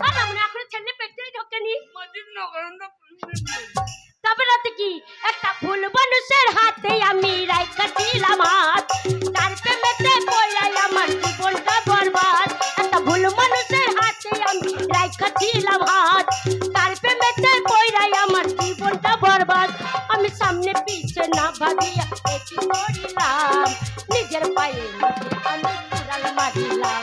না এখন ছেলে পেটেই ঢোকেনি। মাঝির নগরন্দা তবে রাতে কি? একটা ভুল মানুষের হাতে আমি রাইখা ছিলাম হাত। তার প্রেমেতে পড়াই আমার জীবনটা বরবাদ। একটা ভুল মানুষের হাতে আমি রাইখা ছিলাম হাত। তার প্রেমেতে পড়াই আমার জীবনটা বরবাদ। আমি সামনে পিছে না ভাবিয়া এটি করিলাম। নিজের পায়ে আমি কুড়াল মারিলাম।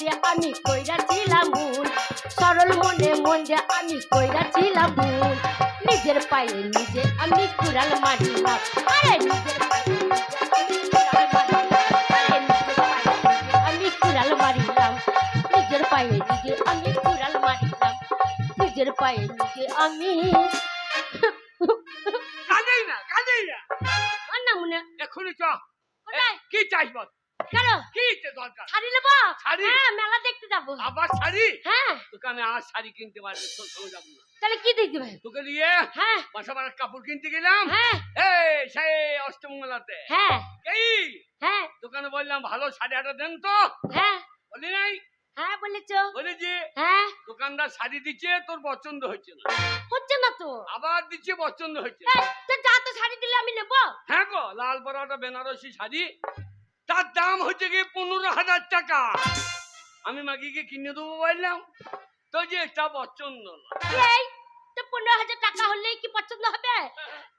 দিয়ে আমি কইরাছিলাম ভুল। সরল মনে মন দিয়ে আমি কইরাছিলাম ভুল। নিজের পায়ে নিজে আমি কুড়াল মারিলাম। আরে নিজের পায়ে আমি কুড়াল মারিলাম। নিজের পায়ে নিজে আমি কুড়াল মারিলাম। নিজের পায়ে নিজে আমি কাঁদেই না কাঁদেই না। না মনে এখনই চ। কি চাইছ বল কেন কি তে দরকার? শাড়ি নেব? শাড়ি? হ্যাঁ মেলা দেখতে যাব। আবার শাড়ি? হ্যাঁ। তোকে আমি আর শাড়ি কিনতে পারব তোর সঙ্গে যাব না। তাহলে কি দিতে ভাই তোকে নিয়ে হ্যাঁ। বাসা বাড়ার কাপড় কিনতে গেলাম। হ্যাঁ। এই সেই অষ্টমঙ্গলাতে। হ্যাঁ। এই হ্যাঁ। দোকানে বললাম ভালো শাড়ি একটা দেন তো। হ্যাঁ। বলি নাই? হ্যাঁ বলেছ। বলি যে হ্যাঁ। দোকানদার শাড়ি দিচ্ছে তোর পছন্দ হচ্ছে না। হচ্ছে না তো। আবার দিচ্ছে পছন্দ হচ্ছে যা তো শাড়ি দিলে আমি নেব। হ্যাঁ গো লাল পরাটা বেনারসি শাড়ি। তার দাম হচ্ছে কি পনেরো হাজার টাকা। আমি মাগিকে কিনে দেবো বললাম তো যে এটা পছন্দ না। এই তো পনেরো হাজার টাকা হলেই কি পছন্দ হবে?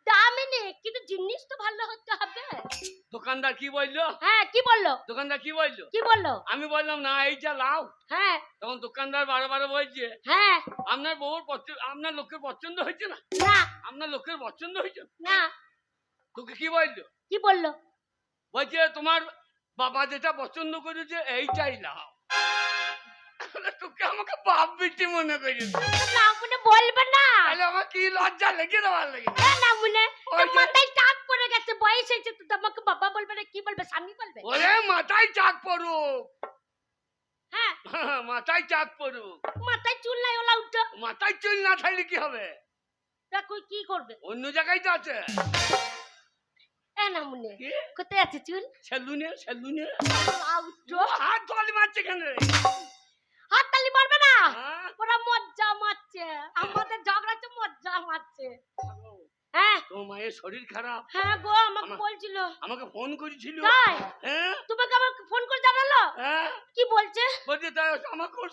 দামই নেই কিন্তু জিনিস তো ভালো হতে হবে। দোকানদার কি বলল? হ্যাঁ কি বলল? দোকানদার কি বলল? কি বলল? আমি বললাম না এইটা লাও। হ্যাঁ। তখন দোকানদার বারে বারে বলছে হ্যাঁ। আপনার বউর পছন্দ আপনার লোকের পছন্দ হয়েছে না? না। আপনার লোকের পছন্দ হয়েছে না? না। তোকে কি বলল? কি বলল? বলছে তোমার বাবা যেটা পছন্দ করেছে এইটাই লাও তোকে আমাকে বাপ বিটি মনে না মনে বলবে না। তাহলে আমার কি লজ্জা লেগে দেওয়ার লেগে? না মনে মাথায় টাক পড়ে গেছে বয়স হয়েছে তো তোমাকে বাবা বলবে না কি বলবে স্বামী বলবে? ওরে মাথায় চাক পড়ুক। হ্যাঁ মাথায় চাক পড়ুক। মাথায় চুল নাই ওলা উঠো। মাথায় চুল না থাকলে কি হবে? দেখো কি করবে? অন্য জায়গায় তো আছে। এ না কোথায় আছে চুল? সেলুনে সেলুনে। ওলা হাত ধরে মারছে কেন হাত তালি মারবে না? হ্যাঁ? ওরা মজ্জা মারছে। আমাদের ঝগড়াতে মজ্জা মারছে। হ্যাঁ। তোর মায়ের শরীর খারাপ? হ্যাঁ গো আমাকে বলছিল। আমাকে ফোন করেছিল। তাই? হ্যাঁ। তোমাকে আমাকে ফোন করে জানালো? হ্যাঁ। কি বলছে? বলছে তাই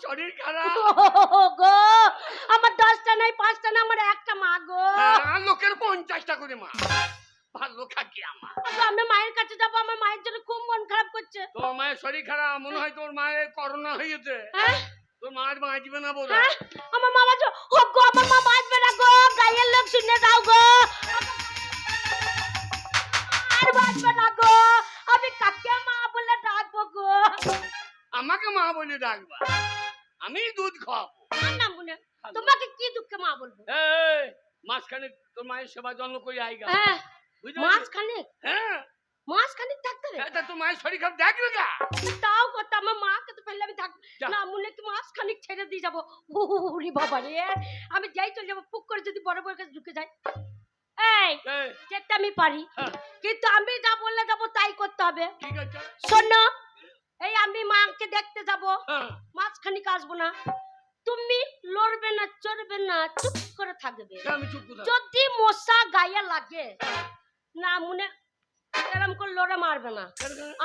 শরীর খারাপ? গো আমার দশটা নাই পাঁচটা না আমার একটা মা গো। লোকের পঞ্চাশটা করে মা। ভালো থাকি আমার। আচ্ছা, আমি মায়ের কাছে যাব আমার মায়ের জন্য খুব মন খারাপ করছে। তোর মায়ের শরীর খারাপ মনে হয় তোর মায়ের করোনা হয়েছে। হ্যাঁ? তোর বাঁচবে না হ্যাঁ? আমার মা বাঁচবে ও গো আমার মা বাঁচবে না গো। গায়ের লোক শুনে দাও গো। আর বাঁচবে না গো। আমি কাকে মা বলে ডাকবো গো? আমাকে মা বলে ডাকবা। আমি দুধ খাব না মনে তোমাকে কি দুঃখে মা বলব? এই মাঝখানে তোর মায়ের সেবা যত্ন করে আইগা? হ্যাঁ। মাস খানিক। হ্যাঁ। মাস খানিক থাকতে হবে। এটা তোর মায়ের শরীর খারাপ দেখবে না তাও কথা আমার মাকে তো ফেললে আমি থাকব না মনে কি মাস খানিক ছেড়ে দিয়ে যাব। উরি বাবা রে আমি যাই চলে যাব পুক করে যদি বড় বড় কাছে ঢুকে যাই। এই আমি পারি। হ্যাঁ, কিন্তু আমি যা বললে যাব তাই করতে হবে। শোনো এই আমি মাকে দেখতে যাব। হ্যাঁ, মাঝখানিক আসব না। তুমি লড়বে না চড়বে না চুপ করে থাকবে। যদি মশা গায়ে লাগে না মনে এরম করে লড়ে মারবে না।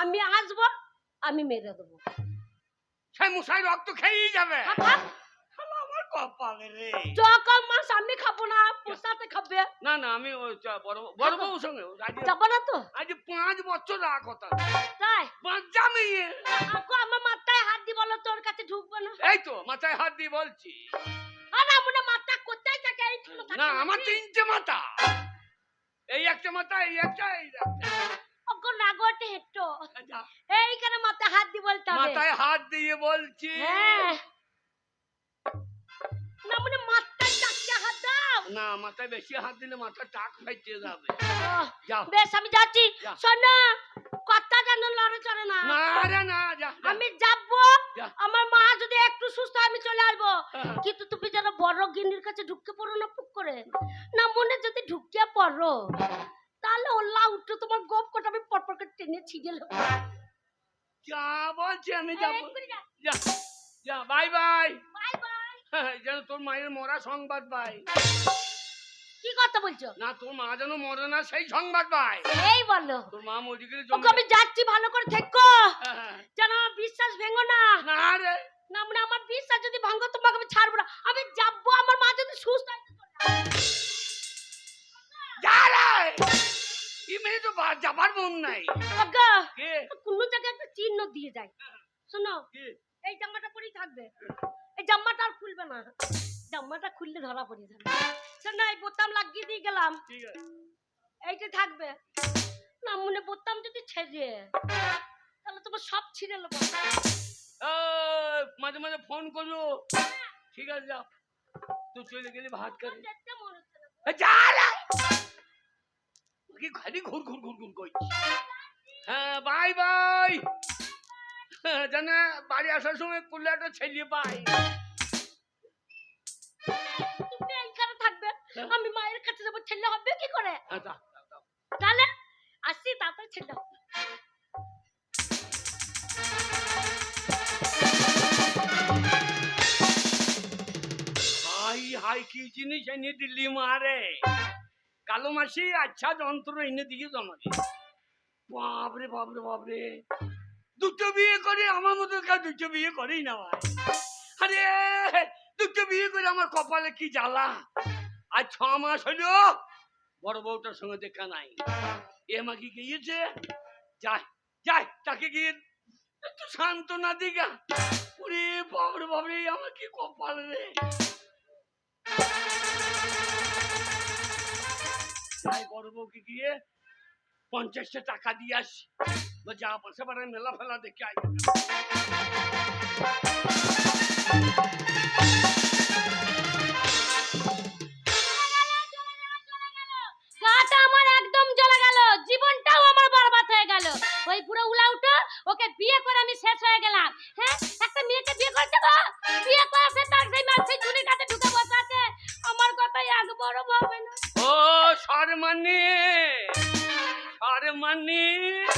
আমি আসব আমি মেরে দেবো। সেই মশাই রক্ত খেয়েই যাবে। খা, খা। শালা আমার কপালে রে। যখন মাছ আমি খাব না পোষাতে খাবে। না না আমি ওই বড় বড় বউর সঙ্গে যাব না তো? আজ পাঁচ বছর রাগ কথা তাই? আমার মাথায় হাত দি বলো তোর কাছে ঢুকবো না। এই তো মাথায় হাত দিয়ে বলছি। আর মনে মাথা কোথায় থাকে? এইখানে না আমার? তিনটে মাথা। এই একটা মাথা এই একটা এই একটা। ওগো নাগটে হেটো এই এইখানে মাথায় হাত দিয়ে বলতে হবে। মাথায় হাত দিয়ে বলছি। হ্যাঁ। না মানে চারটে না মাথায় বেশি হাত দিলে মাথা টাক ফাইতে যাবে। যাও। বেশ আমি যাচ্ছি। শোনো কথা যেন লড়ে চড়ে না? না না যা। আমি যাব। আমার মা যদি একটু সুস্থ আমি চলে আসব। হ্যাঁ। কিন্তু তুমি যেন বড় গিন্নির কাছে ঢুকে পড়ো না পুক করে। না মনে যদি ঢুকে পড়ো তাহলে ওল্লা উঠে তোমার গোপ কোটা আমি পরপর করে টেনে ছিঁড়ে নেব। যা বলছি আমি যাব। যা। যা বাই। Bye bye. যেন তোর মায়ের মরা সংবাদ পাই। কি কথা বলছো? না তোর মা যেন মরে না সেই সংবাদ পাই। এই বলো। তোর মা মরে গেলে ওকে আমি যাচ্ছি ভালো করে থেকো। হ্যাঁ, যেন আমার বিশ্বাস ভেঙো না। না রে। না মানে আমার বিশ্বাস যদি ভাঙো তোমাকে আমি ছাড়বো না। আমি যাব আমার মা যদি সুস্থ হয় যা রে! তো যাবার মন নাই। কোনো জায়গায় একটা চিহ্ন দিয়ে যায় শোনো এই জামাটা পরেই থাকবে। এই জামাটা আর খুলবে না। জামাটা খুললে ধরা পড়ে যাবে। শোনো এই বোতাম লাগিয়ে দিয়ে গেলাম। এইটা থাকবে। না মনে বোতাম যদি ছেড়ে। তাহলে তোমার সব ছিঁড়ে নেব। মাঝে মাঝে ফোন করল। ঠিক আছে যা তুই চলে গেলি ভাত খাবি। না। যা খালি ঘুর ঘুর ঘুর ঘুর করছি হ্যাঁ বাই বাই জানে বাড়ি আসার সময় করলে একটা ছেলে পাই। থাকবে? আমি মায়ের কাছে যাব ছেলে হবে কি করে? আচ্ছা তাহলে আসি তারপরে ছেলে হবে। হাই হাই কি জিনিস এনে দিল্লি মারে কালো মাসি আচ্ছা যন্ত্র এনে দিয়ে জমাবে বাপরে বাপরে বাপরে। দুটো বিয়ে করে আমার মতো কেউ দুটো বিয়ে করেই না ভাই। আরে, দুটো বিয়ে করে আমার কপালে কি জ্বালা? আর ছ মাস হলো, বড় বউটার সঙ্গে দেখা নাই। এ আমাকে গিয়েছে? যাই যাই, তাকে গিয়ে একটু সান্ত্বনা দিগা। ওরে বাবরে বাবরে, আমার কি কপাল রে? তাই বড় বউকে গিয়ে পঞ্চাশটা টাকা দিয়ে আসি। যা পাশে পাড়ায় মেলা ফেলা দেখে আই গাটা আমার একদম জ্বলে গেল জীবনটাও আমার বরবাদ হয়ে গেল। ওই পুরো উলা উঠো ওকে বিয়ে করে আমি শেষ হয়ে গেলাম। হ্যাঁ একটা মেয়েকে বিয়ে করে দেবো? বিয়ে করে সে তার সেই মাছ সেই চুরির কাছে ঢুকে বসে আছে। আমার কথাই এক বড় ভাবে না। ও সরমানি কত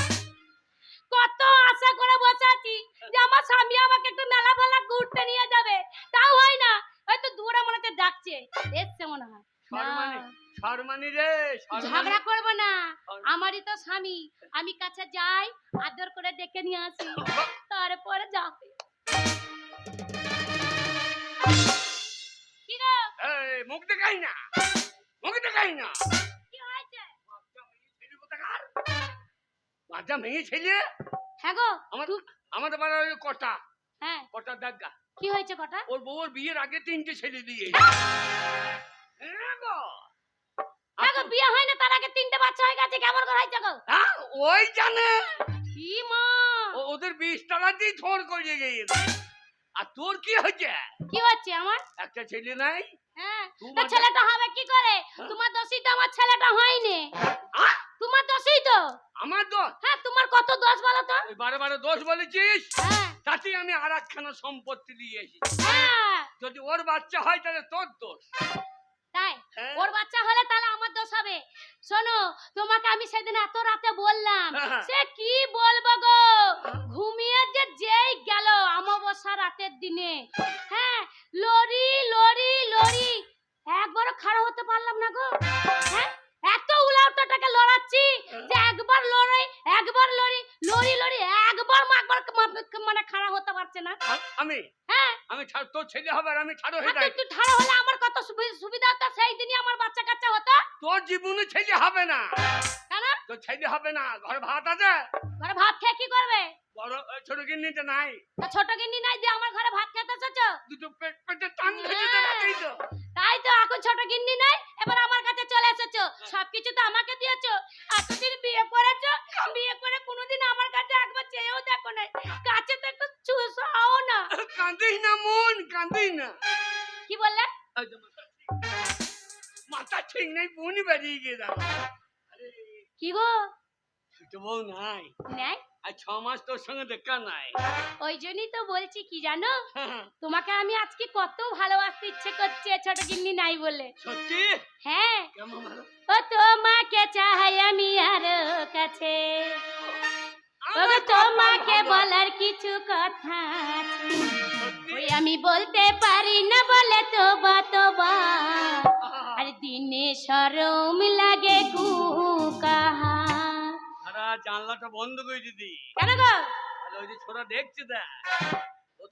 আশা করে বসে আছি যে আমার স্বামী আমাকে একটু মেলা ফেলা ঘুরতে নিয়ে যাবে। তাও হয় না। হয়তো দূরে মনে হচ্ছে ডাকছে। এসছে মনে হয়। সরমানি রে ঝগড়া করব না। আমারই তো স্বামী। আমি কাছে যাই আদর করে ডেকে নিয়ে আসি। তারপরে যাবে। মুখ দেখাই না। মুখ দেখাই না। কি হয়েছে? বাচ্চা মেয়ে ছেলে? হ্যাঁ গো আমার আমাদের বাড়ি ওই কটা। হ্যাঁ। কটা দেখা কি হয়েছে কটা? ওর বউর বিয়ের আগে তিনটে ছেলে দিয়ে হ্যাঁ! গো। হ্যাঁ গো বিয়ে হয় না তার আগে তিনটে বাচ্চা হয়ে গেছে কেমন করে হয়েছে গো? হ্যাঁ, ওই জানে। কি মা? ওদের বিষ টাকাতেই থর করে গিয়েছে আর তোর কি হয়েছে? কি হচ্ছে আমার? একটা ছেলে নাই? হ্যাঁ ছেলেটা হবে কি করে? তোমার দোষই তো আমার ছেলেটা হয়নি। তোমার দোষই তো। আমার দোষ? হ্যাঁ তোমার কত দোষ বলো তো? বারে বারে দোষ বলেছিস? হ্যাঁ। তাতে আমি আর একখানা সম্পত্তি দিয়ে এসেছি। হ্যাঁ। যদি ওর বাচ্চা হয় তাহলে তোর দোষ। তাই? হ্যাঁ। ওর বাচ্চা হলে তাহলে আমার দোষ হবে। শোনো তোমাকে আমি সেদিন এত রাতে বললাম। সে কি বলব গো? ঘুমিয়ে যে যেই গেল অমাবস্যা রাতের দিনে। হ্যাঁ লরি লরি লরি। একবারও খাড়া হতে পারলাম না গো। হ্যাঁ? তোর ছেলে হবে আর আমি ছাড়ো হয়ে তুই- তুই ঠাড়া হলে আমার কত সুবিধা হতো? সেই দিনই আমার বাচ্চা কাচ্চা হতো। তোর জীবনে ছেলে হবে না। কেন? তোর ছেলে হবে না। ঘর ভাত আছে? ঘরে ভাত খেয়ে কি করবে? বড় ছোট ছোট তো নাই। ছোট গিন্নি নাই দিয়ে আমার কি গো? ছোট বউ নাই। নাই? আর ছ মাস তোর সঙ্গে দেখা নাই। ওই জন্যই তো বলছি কি জানো? হ্যাঁ, তোমাকে আমি আজকে কত ভালোবাসতে ইচ্ছে করছে ছোট গিন্নি নাই বলে। সত্যি? হ্যাঁ। ও তোমাকে চাই আমি আরও কাছে। ওগো তোমাকে বলার কিছু কথা আছে। ওই আমি বলতে পারি না বলে তোবা তোবা আহা, আর দিনে সরম লাগে কুকাহা। সারা জানলাটা বন্ধ করে দিদি। কেন গো? আর ওই যে দেখছে দেখ ও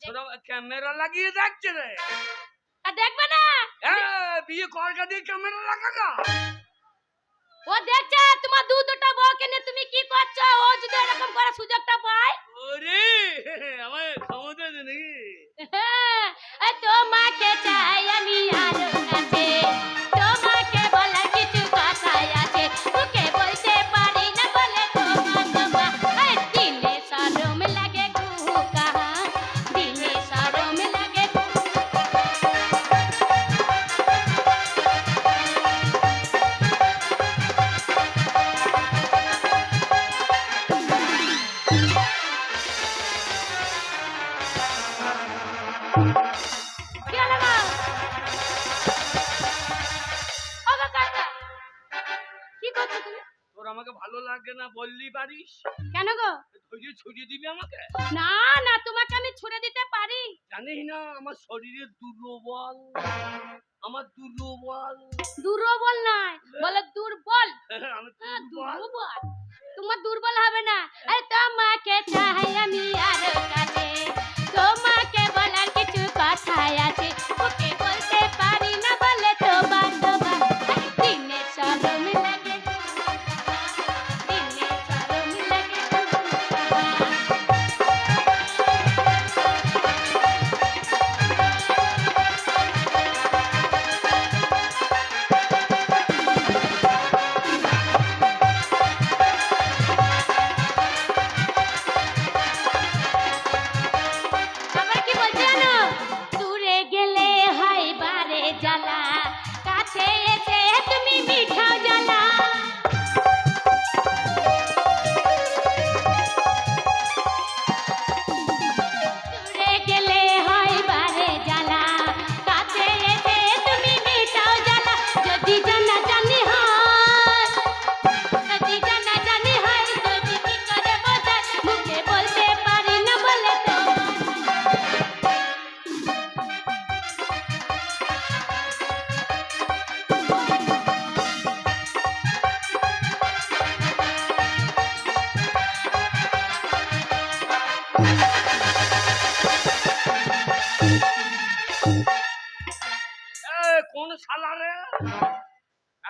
ক্যামেরা লাগিয়ে দেখছে রে তা দেখবে না? বিয়ে করকা দিয়ে ক্যামেরা ও দেখছে তোমার দু দুটো বউকে নিয়ে তুমি কি করছ? ও যদি এরকম করে সুযোগটা পায়? ওরে আমার ক্ষমতা হ্যাঁ, তোমাকে চাই আমি ভালো লাগে না বললি পারিস কেন গো? ধৈর্য ছড়িয়ে দিবি আমাকে? না না তোমাকে আমি ছুড়ে দিতে পারি। জানিস না আমার শরীরে দুর্বল। আমার দুর্বল। দুর্বল নাই বলে দুর্বল। আমি হ্যাঁ, দুর্বল। দুর্বল। তোমার দুর্বল হবে না। আরে তোমাকে চাই আমি আর কাছে। তোমাকে বলার কিছু কথা আছে।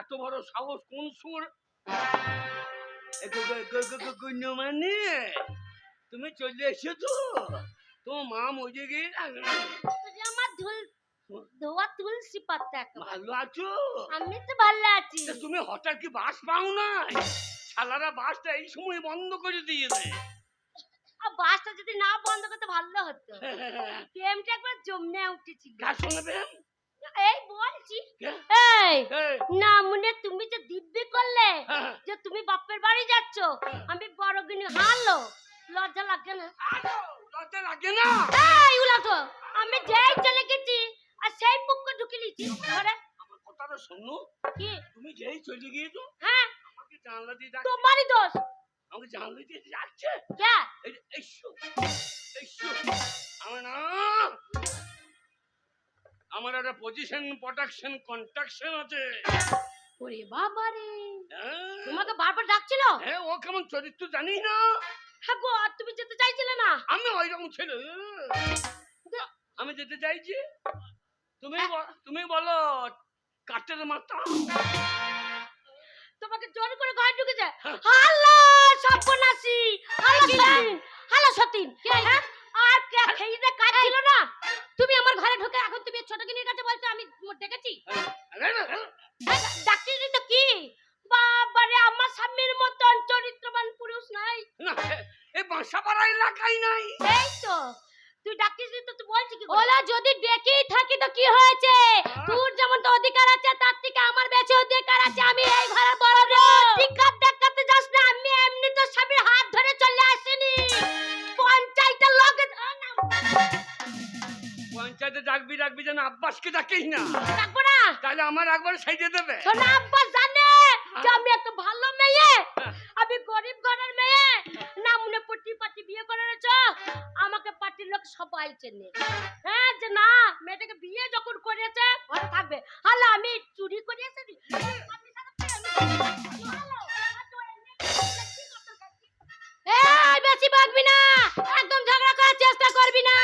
এত বড় সাহস কোন সুর? মানে তুমি চলে এসেছ? তোমার মা মজে গিয়ে আমার ধুল ধোয়া তুলসী পাতা। ভালো আছো? আমি তো ভালো আছি। তুমি হঠাৎ কি বাস পাও না? শালারা বাসটা এই সময় বন্ধ করে দিয়েছে আর বাসটা যদি না বন্ধ করতে ভালো হতো। প্রেমটা একবার জমে উঠেছিল। কার সঙ্গে প্রেম? এই বলছি। এই এই, না মনে তুমি যে দিব্যি করলে হ্যাঁ, যে তুমি বাপের বাড়ি যাচ্ছ আমি বড় গিনি হারলো। লজ্জা লাগে না? লজ্জা লাগে না? এই উলাটো আমি যেই চলে গেছি আর সেই মুখকে ঢুকে লিছি ঘরে। আমার কথাটা শোনো। কি? তুমি যেই চলে গিয়েছো হ্যাঁ। আমাকে জানলা দিয়ে ডাকছে তোমারই দোষ। আমাকে জানলা দিয়ে যাচ্ছে কে? এই যে, এইসো এইসো আমার না আমার একটা পজিশন প্রোটেকশন কন্ট্রাকশন আছে। ওরে বাবা রে হ্যাঁ, তোমাকে বারবার ডাকছিল? হ্যাঁ ও কেমন চরিত্র জানি না। হ্যাঁ গো আর তুমি যেতে চাইছিলে না? আমি ওই রকম ছেলে আমি যেতে চাইছি। তুমি ব- তুমি বলো কাঠের মাথা? তোমাকে জোর করে ঘরে ঢুকেছে। হ্যাঁ। হ্যালো সর্বনাশী হ্যালো সতীন হ্যাঁ? আর কে খেইতে কাজ ছিল না তুমি আমার ঘরে ঢুকে ছোট গিনির কাছে বলছো আমি ডেকেছি? না, ডাক্তারি তো কি? বাবারে আমার স্বামীর মতন চরিত্রবান পুরুষ নাই। না এই বাসাপাড়া এলাকায় নাই। এই তো তুই ডাকিস তো তুই বলছি কি ওলা যদি ডেকেই থাকি তো কি হয়েছে? তোর যেমন তো অধিকার আছে তার থেকে আমার বেশি অধিকার আছে আমি এই ঘরে বড় রে ডাকবি যেন আব্বাসকে ডাকেই না। ডাকবো না? তাহলে আমার একবার সাইডে দেবে। শোনা আব্বা জানে যে আমি একটা ভালো মেয়ে। আমি গরিব ঘরের মেয়ে। না মনে পটি পাটি বিয়ে করে রেছ আমাকে পার্টির লোক সবাই চেনে। হ্যাঁ যে না মেয়েটাকে বিয়ে যখন করেছে ঘরে থাকবে। হালো আমি চুরি করে এসেছি? এই বেশি বাগবি না। একদম ঝগড়া করার চেষ্টা করবি না।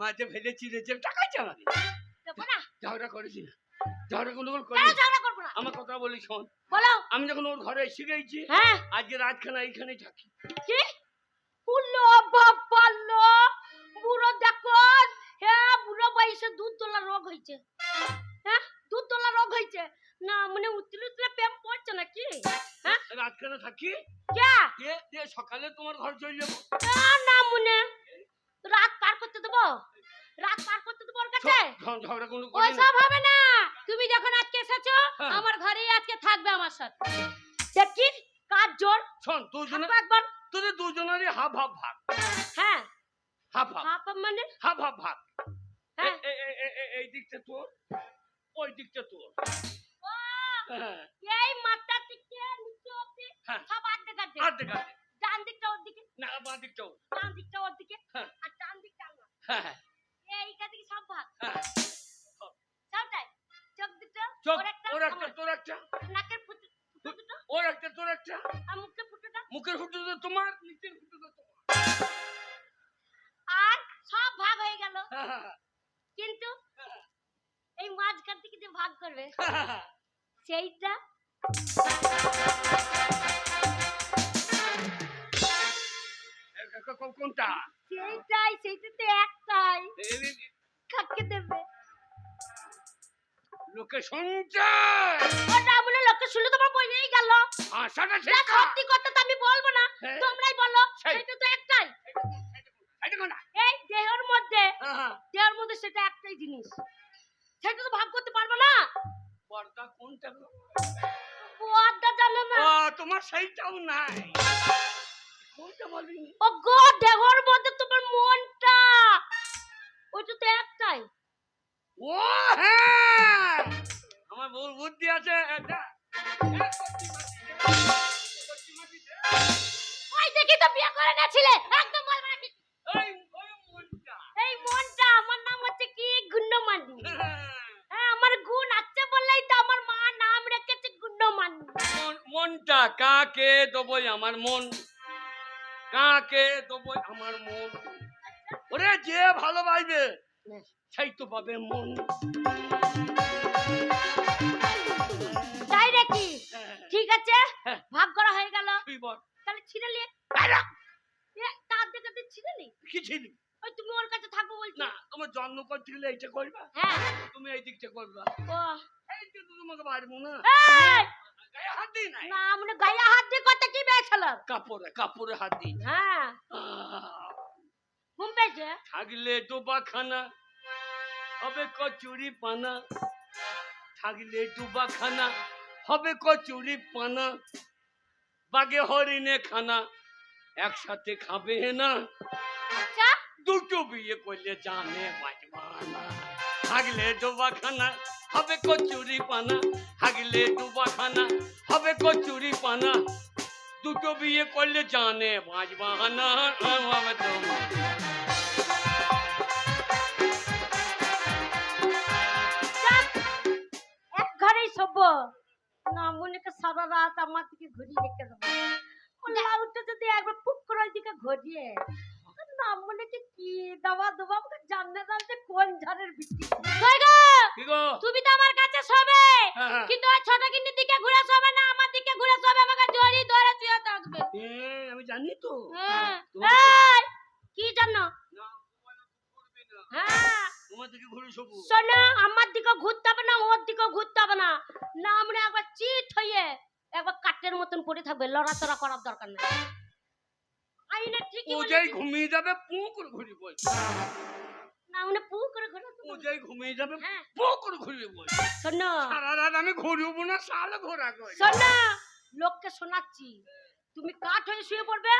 মাঝে ফেলে চিড়েছে টাকাই চালাবি ঝগড়া করেছি না। ঝগড়া কোনো করি আমার কথা বলি শোন। বলো। আমি যখন ওর ঘরে এসে গেছি হ্যাঁ। আজকে রাতখানা এইখানে থাকি। কি? উল্লো বাবাল্লো বুড়ো দেখো হ্যাঁ বুড়ো বয়সে দুধ তোলা রোগ হয়েছে। হ্যাঁ দুধ তোলা রোগ হয়েছে। না মানে উতলে উতলে প্রেম নাকি? হ্যাঁ? রাতখানা থাকি? কে? দিয়ে দিয়ে সকালে তোমার ঘর চলে যাব। না মনে? রাত পার করতে দেবো? রাত পার করতে দেবো ওর কাছে? ঝগড়া কোনো হবে না। তুমি যখন আজকে এসেছ হ্যাঁ। আমার ঘরেই আজকে থাকবে আমার সাথে। দেখি কাজ জোর? শোন দুজনে একবার। তোদের দুজনেরই হাফ হাফ ভাগ। হ্যাঁ। হাফ হাফ হাফ মানে? হাফ হাফ ভাগ। হ্যাঁ। এই দিকটা তোর ওই দিকটা তোর। এই মাথা থেকে নিচে অব্দি হ্যাঁ। সব আর্ধেক আর্ধেক আর দেখা ডান দিকটা ওর দিকে। না বাঁ দিকটাও ডান দিকটা ওর দিকে। হ্যাঁ। আর ডান দিকটা আমার। হ্যাঁ হ্যাঁ, থেকে সব ভাগ। সবটাই। চোখ দুটো চোখ ওর একটা তোর একটা। নাকের ফুটো ফুটো ওর একটা তোর একটা। আর মুখের ফুটোটা? মুখের ফুটো তো তোমার নিচের ফুটো তো তোমার। আর সব ভাগ হয়ে গেল। কিন্তু এই মাঝখান থেকে যে ভাগ করবে। সেইটা কোনটা সেইটাই সেইটাতে একটাই কাকে দেবে লোকে শুনছে ওটা বলে লোকে শুনলে তোমার বইলেই গেল ভাষাটা না ঠিক সত্যি সেইটাও নাই। কোনটা ও গো দেহর মধ্যে তোমার মনটা। ওইটা তো একটাই। ও হ্যাঁ! আমার ভুল বুদ্ধি আছে এটা ওই দেখি তো বিয়ে করে না কি দেবই আমার মন। কাকে দেবই আমার মন? ওরে যে ভালোবাসবে সেই তো পাবে মন। তাই নাকি? ঠিক আছে হ্যাঁ। ভাগ করা হয়ে গেল। তাহলে ছিঁড়ে নিয়ে তার ছিঁড়ে নি কি ওই তুমি ওর কাছে থাকব বলছি। না তোমার জন্ম করতে গেলে এইটা করবা। হ্যাঁ। তুমি এই দিকটা করবা। ও এই যে তো তোমাকে পারব না। এই, গায়ে হাত দিই না মানে গায়ে হাত দিয়ে কথা পেয়েছিল কাপড়ে কাপড়ে হাত দিই হ্যাঁ। ঘুম পেয়েছে? থাকলে ডোবাখানা হবে কচুরি পানা থাকলে ডোবাখানা হবে কচুরি পানা বাগে হরিণে খানা একসাথে খাবে না। আচ্ছা। দুটো বিয়ে করলে জানে বাজবানা থাকলে ডোবাখানা হবে কচুরি পানা থাকলে ডোবাখানা হবে কচুরি পানা দুটো বিয়ে করলে জানে বাজবানা আমার তোমার এক ঘরেই সব না মনেকে সারা রাত আমার দিকে ঘুরিয়ে রেখে দেবো। লাউটা যদি একবার পুক করে ওইদিকে ঘুরিয়ে না মনেকে কি দেওয়া দেবো? আমাকে জানতে জানতে কোন ঝড়ের তুমি তো আমার কাছে শোবে। হ্যাঁ, হ্যাঁ। কিন্তু ওই ছোট কিন্নির দিকে ঘুরে শোবে না দিকে ঘুরে শোবে আমাকে জড়ি ধরে শুয়ে থাকবে। আমি জানি তো। হ্যাঁ। কি জানো। হ্যাঁ। তোমার দিকে ঘুরে শোবো শোনো আমার দিকে ঘুরতে হবে না ওর দিকে ঘুরতে হবে না। না আমরা একবার চিট হয়ে একবার কাঠের মতন পড়ে থাকবে লড়াচড়া করার দরকার নেই। আইনে ঠিকই ও যাই ঘুমিয়ে যাবে পু করে ঘুরে বল না আমরা পু করে ঘুরে ও যাই ঘুমিয়ে যাবে হ্যাঁ। করে ঘুরে বল শোনো। সারা রাত আমি ঘুরবো না সাল ঘোরা করি শোনো লোককে শোনাচ্ছি। তুমি কাঠ হয়ে শুয়ে পড়বে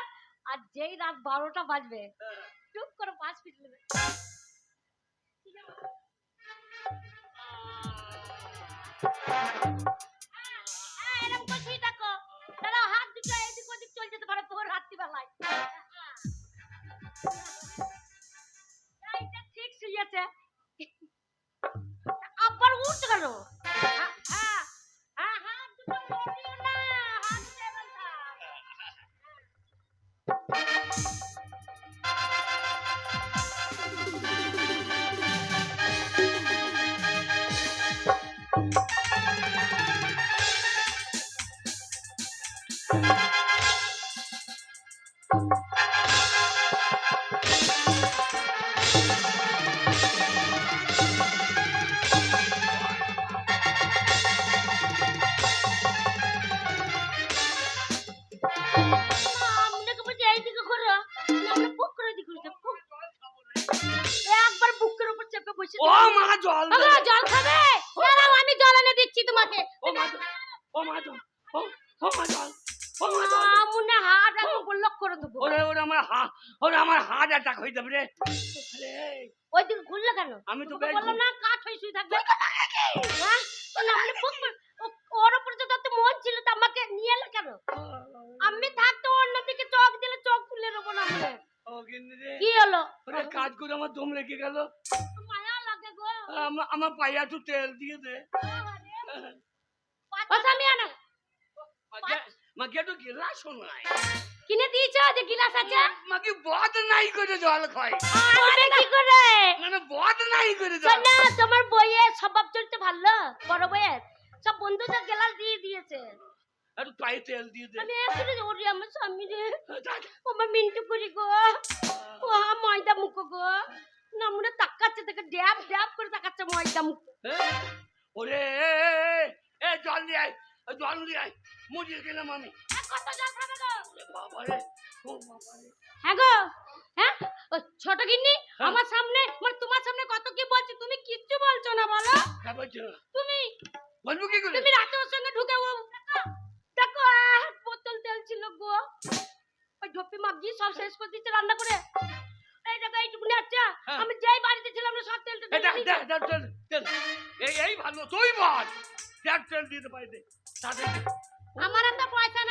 আর যেই রাত বারোটা বাজবে টুক করে পাঁচ ফিট নেবে। হ্যাঁ, হাত দুটো এদিক ওদিক চলে যেতে পারে ভোর রাত্রিবেলায়। এইটা ঠিক শুয়েছে। উঠছে কেন? আমি তো বললাম না কাঠ হয়ে শুয়ে থাকবে? না, পুকুর, ও- ওর উপরে তো তোর মন ছিল তো আমাকে নিয়ে এলে কেন? আমি থাকতে অন্যদিকে চোখ দিলে চোখ তুলে নেব না বলে। ও গিন্নি রে। কি হলো? ওরে কাজ করে আমার দম লেগে গেল। মায়া লাগে গো। আমার পায়ে একটু তেল দিয়ে দে। ও মাকে একটু গিলাস নাই কিনে দিয়েছ যে গিলাস আছে মাকে বদ নাই করে জল খায়। আরে কি করে? না না বদ নাই করে জল শোনা তোমার বইয়ের স্বভাব চরিত্র ভালো বড় বইয়ের? সব বন্ধুদের গেলাস দিয়ে দিয়েছে। একটু পায়ে তেল দিয়ে দে। আমি এখনও ওরে আমার স্বামী রে। আমার মিন্টু করি গো। ও ময়দা মুখ গো। না মনে তাকাচ্ছে দেখে ড্যাব ড্যাব করে তাকাচ্ছে ময়দা মুখ হ্যাঁ? ওরে এ, জল দিয়ে জল দিয়ে আয় মরিয়ে গেলাম আমি। বাবা রে ও বাবা রে। হ্যাঁ গো হ্যাঁ? ছোট গিন্নি হ্যাঁ। আমার সামনে মানে তোমার সামনে কত কি বলছি তুমি কিচ্ছু বলছো না বলো। হ্যাঁ বলছো তুমি বলব কি করে? তুমি রাতে ওর সঙ্গে ঢুকে ও দেখো, এক বোতল তেল ছিল গো। ওই ঢপি মাগি সব শেষ করে দিচ্ছে রান্না করে। এই দেখো এইটুকুনি আচ্ছা হ্যাঁ। আমি যেই বাড়িতে ছিলাম না সব তেলটা এই দেখ দেখ তেল এই এই ভালো তুই বল। দেখ তেল দিতে পারি আমার একটা পয়সা